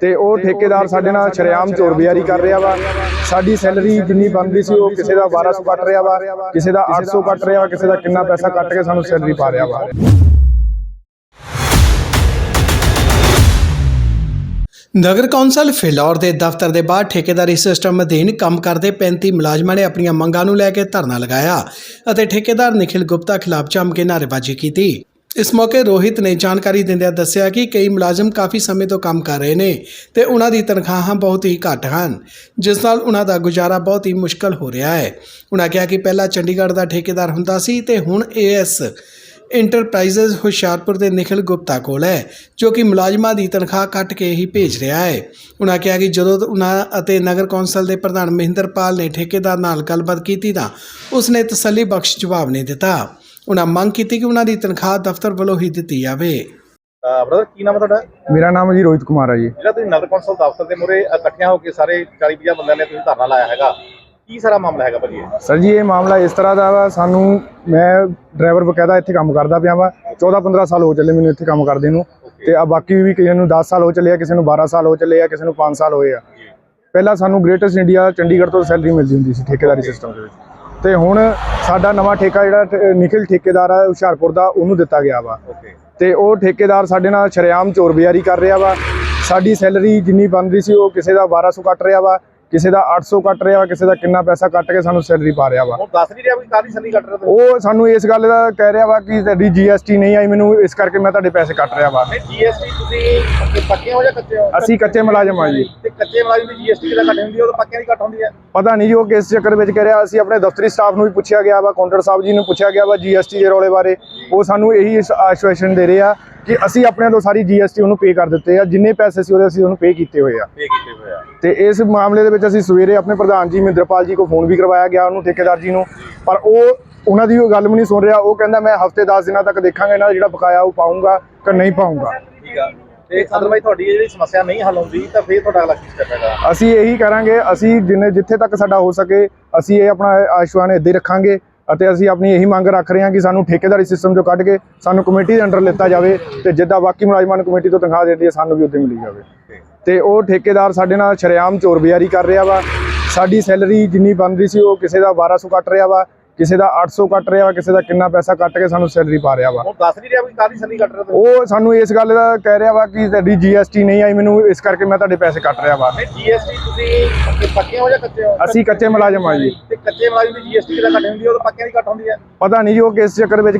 ਤੇ ਉਹ ਠੇਕੇਦਾਰ ਸਾਡੇ ਨਾਲ ਸ਼ਰੇਆਮ ਚੋਰ ਬਿਆਰੀ ਕਰ ਰਿਹਾ ਵਾ। ਸਾਡੀ ਸੈਲਰੀ ਜਿੰਨੀ ਬਣਦੀ ਸੀ, ਉਹ ਕਿਸੇ ਦਾ 1200 ਕੱਟ ਰਿਹਾ ਵਾ, ਕਿਸੇ ਦਾ 800 ਕੱਟ ਰਿਹਾ ਵਾ, ਕਿਸੇ ਦਾ ਕਿੰਨਾ ਪੈਸਾ ਕੱਟ ਕੇ ਸਾਨੂੰ ਸੈਲਰੀ ਪਾ ਰਿਹਾ ਵਾ। ਨਗਰ ਕੌਂਸਲ ਫਿਲੌਰ ਦੇ ਦਫ਼ਤਰ ਦੇ ਬਾਹਰ ਠੇਕੇਦਾਰੀ ਸਿਸਟਮ ਅਧੀਨ ਕੰਮ ਕਰਦੇ 35 ਮੁਲਾਜ਼ਮਾਂ ਨੇ ਆਪਣੀਆਂ ਮੰਗਾਂ ਨੂੰ ਲੈ ਕੇ ਧਰਨਾ ਲਗਾਇਆ ਅਤੇ ਠੇਕੇਦਾਰ ਨਿਖਿਲ ਗੁਪਤਾ ਖਿਲਾਫ ਜੰਮ ਕੇ ਨਾਅਰੇਬਾਜ਼ੀ ਕੀਤੀ। ਇਸ ਮੌਕੇ ਰੋਹਿਤ ਨੇ ਜਾਣਕਾਰੀ ਦਿੰਦਿਆਂ ਦੱਸਿਆ ਕਿ ਕਈ ਮੁਲਾਜ਼ਮ ਕਾਫੀ ਸਮੇਂ ਤੋਂ ਕੰਮ ਕਰ ਰਹੇ ਨੇ ਤੇ ਉਹਨਾਂ ਦੀ ਤਨਖਾਹਾਂ ਬਹੁਤ ਹੀ ਘੱਟ ਹਨ, ਜਿਸ ਨਾਲ ਉਹਨਾਂ ਦਾ ਗੁਜ਼ਾਰਾ ਬਹੁਤ ਹੀ ਮੁਸ਼ਕਲ ਹੋ ਰਿਹਾ ਹੈ। ਉਹਨਾਂ ਕਿਹਾ ਕਿ ਪਹਿਲਾਂ ਚੰਡੀਗੜ੍ਹ ਦਾ ਠੇਕੇਦਾਰ ਹੁੰਦਾ ਸੀ ਤੇ ਹੁਣ ਏਐਸ ਇੰਟਰਪ੍ਰਾਈਜ਼ਸ ਹੁਸ਼ਿਆਰਪੁਰ ਦੇ ਨਿਖਿਲ ਗੁਪਤਾ ਕੋਲ ਹੈ, ਜੋ ਕਿ ਮੁਲਾਜ਼ਮਾਂ ਦੀ ਤਨਖਾਹ ਕੱਟ ਕੇ ਹੀ ਭੇਜ ਰਿਹਾ ਹੈ। ਉਹਨਾਂ ਕਿਹਾ ਕਿ ਜਦੋਂ ਉਹਨਾਂ ਅਤੇ ਨਗਰ ਕੌਂਸਲ ਦੇ ਪ੍ਰਧਾਨ ਮਹਿੰਦਰਪਾਲ ਨੇ ਠੇਕੇਦਾਰ ਨਾਲ ਗੱਲਬਾਤ ਕੀਤੀ ਤਾਂ ਉਸਨੇ ਤਸੱਲੀ ਬਖਸ਼ ਜਵਾਬ ਨਹੀਂ ਦਿੱਤਾ। ਉਹਨਾਂ ਮੰਗ ਕੀਤੀ ਕਿ ਉਹਨਾਂ ਦੀ ਤਨਖਾਹ ਦਫ਼ਤਰ ਵੱਲੋਂ ਹੀ ਦਿੱਤੀ ਜਾਵੇ। ਬ੍ਰਦਰ ਕੀ ਨਾਮ ਹੈ ਤੁਹਾਡਾ? ਮੇਰਾ ਨਾਮ ਜੀ ਰੋਹਿਤ ਕੁਮਾਰ ਹੈ ਜੀ। ਜਿਹੜਾ ਤੁਸੀਂ ਨਗਰ ਕੌਂਸਲ ਦਫ਼ਤਰ ਦੇ ਮੂਹਰੇ ਇਕੱਠਿਆਂ ਹੋ ਕੇ ਸਾਰੇ 40 50 ਬੰਦਿਆਂ ਨੇ ਤੁਸੀਂ ਧਰਨਾ ਲਾਇਆ ਹੈਗਾ ਕੀ ਸਾਰਾ ਮਾਮਲਾ ਹੈਗਾ ਭਾਜੀ? ਸਰ ਜੀ ਇਹ ਮਾਮਲਾ ਇਸ ਤਰ੍ਹਾਂ ਦਾ ਵਾ ਸਾਨੂੰ ਮੈਂ ਡਰਾਈਵਰ ਬਕਾਇਦਾ ਇੱਥੇ ਕੰਮ ਕਰਦਾ ਪਿਆ ਵਾ 14 15 ਸਾਲ ਹੋ ਚੱਲੇ ਮੈਨੂੰ ਇੱਥੇ ਕੰਮ ਕਰਦੇ ਨੂੰ ਤੇ ਆ ਬਾਕੀ ਵੀ ਕਈਆਂ ਨੂੰ 10 ਸਾਲ ਹੋ ਚੱਲੇ ਆ ਕਿਸੇ ਨੂੰ 12 ਸਾਲ ਹੋ ਚੱਲੇ ਆ ਕਿਸੇ ਨੂੰ 5 ਸਾਲ ਹੋਏ ਆ। ਪਹਿਲਾਂ ਸਾਨੂੰ ਗ੍ਰੇਟੈਸਟ ਇੰਡੀਆ ਚੰਡੀਗੜ੍ਹ ਤੋਂ ਸੈਲਰੀ ਮਿਲਦੀ ਹੁੰਦੀ ਸੀ ਠੇਕੇਦਾਰੀ ਸਿਸਟਮ ਦੇ ਵਿੱਚ। ਤੇ ਹੁਣ ਸਾਡਾ ਨਵਾਂ ਠੇਕਾ ਜਿਹੜਾ ਨਿਖਿਲ ਠੇਕੇਦਾਰ ਆ ਹੁਸ਼ਿਆਰਪੁਰ ਦਾ ਉਹਨੂੰ ਦਿੱਤਾ ਗਿਆ ਵਾ। ਤੇ ਉਹ ਠੇਕੇਦਾਰ ਸਾਡੇ ਨਾਲ ਸ਼ਰੇਆਮ ਚੋਰ ਬਿਆਰੀ ਕਰ ਰਿਹਾ ਵਾ। ਸਾਡੀ ਸੈਲਰੀ ਜਿੰਨੀ ਬਣਦੀ ਸੀ ਉਹ ਕਿਸੇ ਦਾ 1200 ਕੱਟ ਰਿਹਾ ਵਾ। ਕਿਸੇ ਦਾ 800 ਕੱਟ ਰਿਹਾ ਵਾ ਕਿਸੇ ਦਾ ਕਿੰਨਾ ਪੈਸਾ ਕੱਟ ਕੇ ਸਾਨੂੰ ਸੈਲਰੀ ਪਾ ਰਿਹਾ ਵਾ। ਹੁਣ ਦੱਸ ਨਹੀਂ ਰਿਹਾ ਵੀ ਕਾਹਦੀ ਸੈਲਰੀ ਕੱਟ ਰਹੇ ਤੁਸੀਂ? ਉਹ ਸਾਨੂੰ ਇਸ ਗੱਲ ਦਾ ਕਹਿ ਰਿਹਾ ਵਾ ਕਿ ਤੁਹਾਡੀ ਜੀਐਸਟੀ ਨਹੀਂ ਆਈ ਮੈਨੂੰ ਇਸ ਕਰਕੇ ਮੈਂ ਤੁਹਾਡੇ ਪੈਸੇ ਕੱਟ ਰਿਹਾ ਵਾ। ਨਹੀਂ ਜੀਐਸਟੀ ਤੁਸੀਂ ਪੱਕੇ ਹੋ ਜਾਂ ਕੱਚੇ ਹੋ? ਅਸੀਂ ਕੱਚੇ ਮੁਲਾਜ਼ਮ ਆ ਜੀ। ਤੇ ਕੱਚੇ ਮੁਲਾਜ਼ਮ ਦੀ ਜੀਐਸਟੀ ਕਿਹਦਾ ਕੱਟ ਹੁੰਦੀ ਹੈ ਉਹ ਤਾਂ ਪੱਕਿਆਂ ਦੀ ਕੱਟ ਹੁੰਦੀ ਹੈ ਪਤਾ ਨਹੀਂ ਜੀ ਉਹ ਕਿਸ ਚੱਕਰ ਵਿੱਚ ਕਹਿ ਰਿਹਾ ਅਸੀਂ ਆਪਣੇ ਦਫ਼ਤਰੀ ਸਟਾਫ ਨੂੰ ਵੀ ਪੁੱਛਿਆ ਗਿਆ ਵਾ ਕਾਊਂਟਰ ਸਾਹਿਬ ਜੀ ਨੂੰ ਪੁੱਛਿਆ ਗਿਆ ਵਾ ਜੀਐਸਟੀ ਦੇ ਰੌਲੇ ਬਾਰੇ। ਉਹ ਸਾਨੂੰ ਇਹੀ ਆਸ਼ਵਾਸਨ ਦੇ ਰਹੇ ਆ ਕਿ ਅਸੀਂ ਆਪਣੇ ਤੋਂ ਸਾਰੀ ਜੀਐਸਟੀ ਉਹਨੂੰ ਪੇ ਕਰ ਦਿੱਤੇ ਆ ਜਿੰਨੇ ਪੈਸੇ ਸੀ ਉਹਦੇ ਅਸੀਂ ਉਹਨੂੰ ਪੇ ਕੀਤੇ ਹੋਏ ਆ। ਪੇ ਕੀਤੇ ਹੋਏ ਆ। ਤੇ ਇਸ ਮਾਮਲੇ ਦੇ ਵਿੱਚ ਅਸੀਂ ਸਵੇਰੇ ਆਪਣੇ ਪ੍ਰਧਾਨ ਜੀ ਮਹਿੰਦਰਪਾਲ ਜੀ ਕੋ ਫੋਨ ਵੀ ਕਰਵਾਇਆ ਗਿਆ ਉਹਨੂੰ ਠੇਕੇਦਾਰ ਜੀ ਨੂੰ। ਪਰ ਉਹ ਉਹਨਾਂ ਦੀ ਉਹ ਗੱਲ ਵੀ ਨਹੀਂ ਸੁਣ ਰਿਹਾ। ਉਹ ਕਹਿੰਦਾ ਮੈਂ ਹਫ਼ਤੇ 10 ਦਿਨਾਂ ਤੱਕ ਦੇਖਾਂਗਾ ਇਹਨਾਂ ਦਾ ਜਿਹੜਾ ਬਕਾਇਆ ਉਹ ਪਾਉਂਗਾ ਕਿ ਨਹੀਂ ਪਾਉਂਗਾ ਠੀਕ ਆ। ਤੇ ਅਦਰਵਾਈਜ਼ ਤੁਹਾਡੀ ਜਿਹੜੀ ਸਮੱਸਿਆ ਨਹੀਂ ਹੱਲ ਹੁੰਦੀ ਤਾਂ ਫਿਰ ਤੁਹਾਡਾ ਅਗਲਾ ਕੀ ਸਟੈਪ ਹੈਗਾ? ਅਸੀਂ ਇਹੀ ਕਰਾਂਗੇ ਅਸੀਂ ਜਿੰਨੇ ਜਿੱਥੇ ਤੱਕ ਸਾਡਾ ਹੋ ਸਕੇ ਅਸੀਂ ਇਹ ਆਪਣਾ ਆਸ਼ਵਾਨ ਇੱਦਾਂ ਹੀ ਰੱਖਾਂਗੇ। ਅਤੇ ਅਸੀਂ ਆਪਣੀ ਇਹੀ ਮੰਗ ਰੱਖ ਰਹੇ ਹਾਂ ਕਿ ਸਾਨੂੰ ਠੇਕੇਦਾਰੀ ਸਿਸਟਮ ਚੋਂ ਕੱਢ ਕੇ ਸਾਨੂੰ ਕਮੇਟੀ ਦੇ ਅੰਡਰ ਲਿੱਤਾ ਜਾਵੇ ਤੇ ਜਿੱਦਾਂ ਬਾਕੀ ਮੁਲਾਜ਼ਮਾਂ ਨੂੰ ਕਮੇਟੀ ਤੋਂ ਤਨਖਾਹ ਦਿੰਦੀ ਹੈ ਸਾਨੂੰ ਵੀ ਉੱਥੇ ਮਿਲੀ ਜਾਵੇ। ਤੇ ਉਹ ਠੇਕੇਦਾਰ ਸਾਡੇ ਨਾਲ ਸ਼ਰੇਆਮ ਚੋਰ ਬਿਆਰੀ ਕਰ ਰਿਹਾ ਵਾ। ਸਾਡੀ ਸੈਲਰੀ ਜਿੰਨੀ ਬਣ ਰਹੀ ਸੀ ਉਹ ਕਿਸੇ ਦਾ 1200 ਕੱਟ ਰਿਹਾ ਵਾ। ਕਿਸੇ ਦਾ 800 ਕੱਟ ਰਿਹਾ ਵਾ ਕਿਸੇ ਦਾ ਕਿੰਨਾ ਪੈਸਾ ਕੱਟ ਕੇ ਸਾਨੂੰ ਸੈਲਰੀ ਪਾ ਰਿਹਾ ਵਾ। ਹੁਣ ਦੱਸ ਨਹੀਂ ਰਿਹਾ ਵੀ ਕਾਹਦੀ ਸੈਲਰੀ ਕੱਟ ਰਹੇ ਉਹ ਸਾਨੂੰ ਇਸ ਗੱਲ ਦਾ ਕਹਿ ਰਿਹਾ ਵਾ ਕਿ ਤੁਹਾਡੀ ਜੀਐਸਟੀ ਨਹੀਂ ਆਈ ਮੈਨੂੰ ਇਸ ਕਰਕੇ ਮੈਂ ਤੁਹਾਡੇ ਪੈਸੇ ਕੱਟ ਰਿਹਾ ਵਾ। ਨਹੀਂ ਜੀਐਸਟੀ ਤੁਸੀਂ ਪੱਕੇ ਹੋ ਜਾਂ ਕੱਚੇ ਹੋ? ਅਸੀਂ ਕੱਚੇ ਮੁਲਾਜ਼ਮ ਆ ਜੀ। ਤੇ ਕੱਚੇ ਮੁਲਾਜ਼ਮ ਦੀ ਜੀਐਸਟੀ ਕਿਹਦਾ ਕੱਟ ਹੁੰਦੀ ਹੈ ਉਹ ਤਾਂ ਪੱਕਿਆਂ ਦੀ ਕੱਟ ਹੁੰਦੀ ਹੈ ਪਤਾ ਨਹੀਂ ਜੀ ਉਹ ਕਿਸ ਚੱਕਰ ਵਿੱਚ